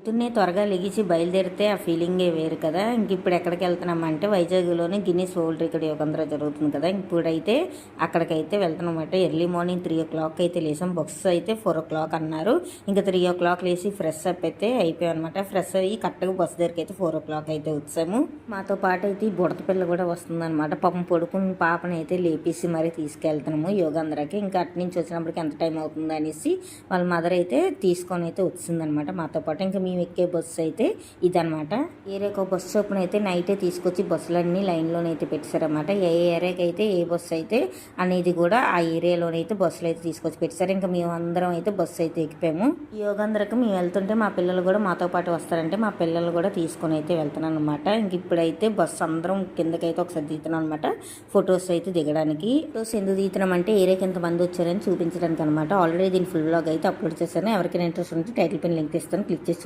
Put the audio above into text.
పొద్దున్నే త్వరగా లెగిసి బయలుదేరితే ఆ ఫీలింగే వేరు కదా. ఇంక ఇప్పుడు ఎక్కడికి వెళ్తున్నామంటే వైజాగ్లోనే గిన్నీస్ వరల్డ్ రికార్డ్ యోగంధ్ర జరుగుతుంది కదా. ఇప్పుడైతే అక్కడికైతే వెళ్తున్నామంటే early morning three o'clock అయితే లేసాం. బస్సు అయితే ఫోర్ ఓ క్లాక్ అన్నారు. ఇంకా త్రీ ఓ క్లాక్ లేసి ఫ్రెష్ అప్ అయితే అయిపోయాం అనమాట ఫ్రెష్ అయ్యి కరెక్ట్గా బస్సు దగ్గరికి అయితే ఫోర్ ఓ క్లాక్ అయితే వచ్చాము. మాతో పాటు అయితే ఈ బుడత పిల్ల కూడా వస్తుందన్నమాట పాపం పడుకుని పాపని అయితే లేపేసి మరీ తీసుకెళ్తున్నాము యోగాంధ్రకి ఇంకా అటు నుంచి వచ్చినప్పటికి ఎంత టైం అవుతుంది అనేసి వాళ్ళ మదర్ అయితే తీసుకొని అయితే వచ్చిందనమాట మాతో పాటు. ఇంకా మేము ఎక్కే బస్సు అయితే ఇదనమాట ఏరియాకు బస్సు చొప్పున అయితే నైటే తీసుకొచ్చి బస్సులన్నీ లైన్లోనైతే పెట్టారనమాట ఏ ఏరియాకి అయితే ఏ బస్సు అయితే అనేది కూడా ఆ ఏరియాలోనైతే బస్సులు అయితే తీసుకొచ్చి పెట్టారు ఇంకా మేము అందరం అయితే బస్సు అయితే ఎక్కిపోయాము. ఈ మేము వెళ్తుంటే మా పిల్లలు కూడా మాతో పాటు వస్తారంటే మా పిల్లలు కూడా తీసుకొని అయితే వెళ్తున్నాను అనమాట ఇంక ఇప్పుడైతే బస్సు అందరం కిందకైతే ఒకసారి దిగుతున్నాం అనమాట ఫొటోస్ అయితే దిగడానికి. ఫొటోస్ ఎందుకు దిగుతున్నాం అంటే ఏరియాకి ఎంతమంది వచ్చారని చూపించడానికి అనమాట ఆల్రెడీ దీని ఫుల్ బ్లాగ్ అయితే అప్లోడ్ చేశాను. ఎవరికైనా ఇంట్రెస్ట్ ఉంటే టైటిల్ పైన లింక్ ఇస్తాను. క్లిక్ చేసి